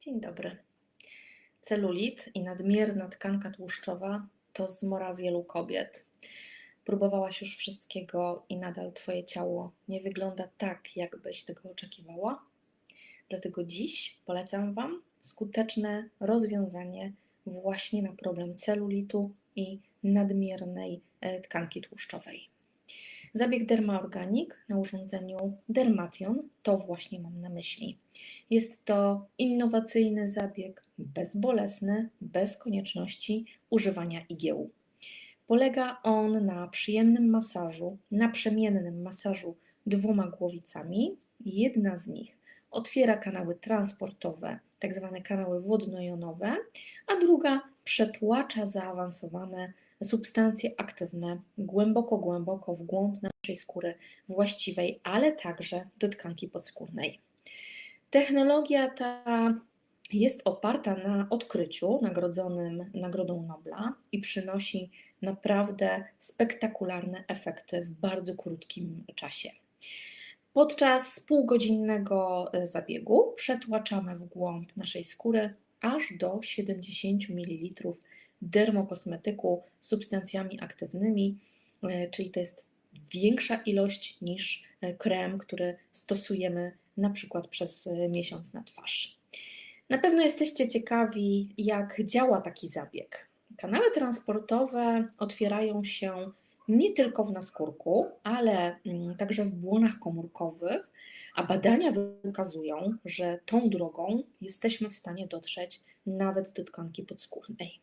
Dzień dobry. Celulit i nadmierna tkanka tłuszczowa to zmora wielu kobiet. Próbowałaś już wszystkiego i nadal Twoje ciało nie wygląda tak, jakbyś tego oczekiwała? Dlatego dziś polecam Wam skuteczne rozwiązanie właśnie na problem celulitu i nadmiernej e, tkanki tłuszczowej. Zabieg Dermaorganic na urządzeniu Dermation to właśnie mam na myśli. Jest to innowacyjny zabieg, bezbolesny, bez konieczności używania igieł. Polega on na przyjemnym masażu, naprzemiennym masażu dwoma głowicami. Jedna z nich otwiera kanały transportowe, tak zwane kanały wodno-jonowe, a druga przetłacza zaawansowane substancje aktywne głęboko, głęboko w głąb naszej skóry właściwej, ale także do tkanki podskórnej. Technologia ta jest oparta na odkryciu nagrodzonym Nagrodą Nobla i przynosi naprawdę spektakularne efekty w bardzo krótkim czasie. Podczas półgodzinnego e, zabiegu przetłaczamy w głąb naszej skóry aż do 70 ml dermokosmetyku z substancjami aktywnymi, e, czyli to jest większa ilość niż e, krem, który stosujemy na przykład przez e, miesiąc na twarz. Na pewno jesteście ciekawi, jak działa taki zabieg. Kanały transportowe otwierają się nie tylko w naskórku, ale mm, także w błonach komórkowych, a badania wykazują, że tą drogą jesteśmy w stanie dotrzeć nawet do tkanki podskórnej.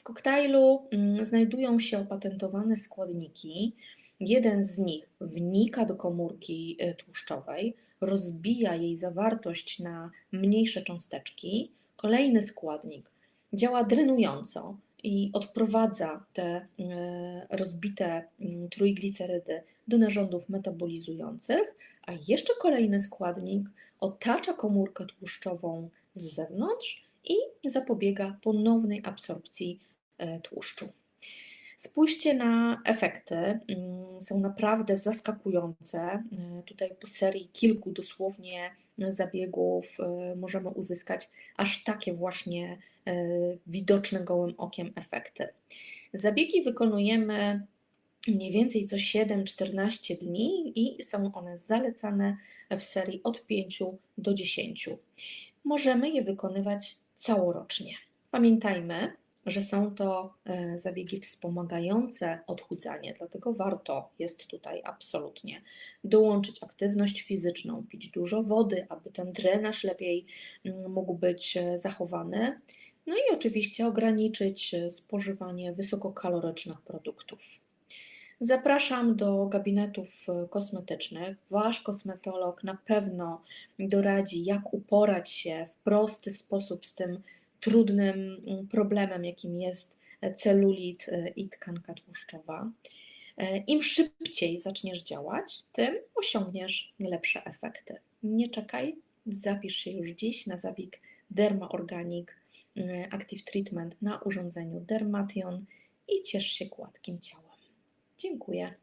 W koktajlu mm, znajdują się opatentowane składniki. Jeden z nich wnika do komórki e, tłuszczowej, rozbija jej zawartość na mniejsze cząsteczki. Kolejny składnik działa drenująco i odprowadza te e, rozbite mm, trójglicerydy do narządów metabolizujących, a jeszcze kolejny składnik otacza komórkę tłuszczową z zewnątrz i zapobiega ponownej absorpcji E, tłuszczu. Spójrzcie na efekty, mm, są naprawdę zaskakujące. E, tutaj po serii kilku dosłownie zabiegów e, możemy uzyskać aż takie właśnie widoczne gołym okiem efekty. Zabiegi wykonujemy mniej więcej co 7-14 dni i są one zalecane w serii od 5 do 10. Możemy je wykonywać całorocznie. Pamiętajmy, że są to e, zabiegi wspomagające odchudzanie, dlatego warto jest tutaj absolutnie dołączyć aktywność fizyczną, pić dużo wody, aby ten drenaż lepiej mm, mógł być e, zachowany. No i oczywiście ograniczyć e, spożywanie wysokokalorycznych produktów. Zapraszam do gabinetów kosmetycznych. Wasz kosmetolog na pewno doradzi, jak uporać się w prosty sposób z tym trudnym mm, problemem, jakim jest celulit e, i tkanka tłuszczowa. E, Im szybciej zaczniesz działać, tym osiągniesz lepsze efekty. Nie czekaj, zapisz się już dziś na zabieg Derma Organic e, Active Treatment na urządzeniu Dermation i ciesz się gładkim ciałem. Dziękuję.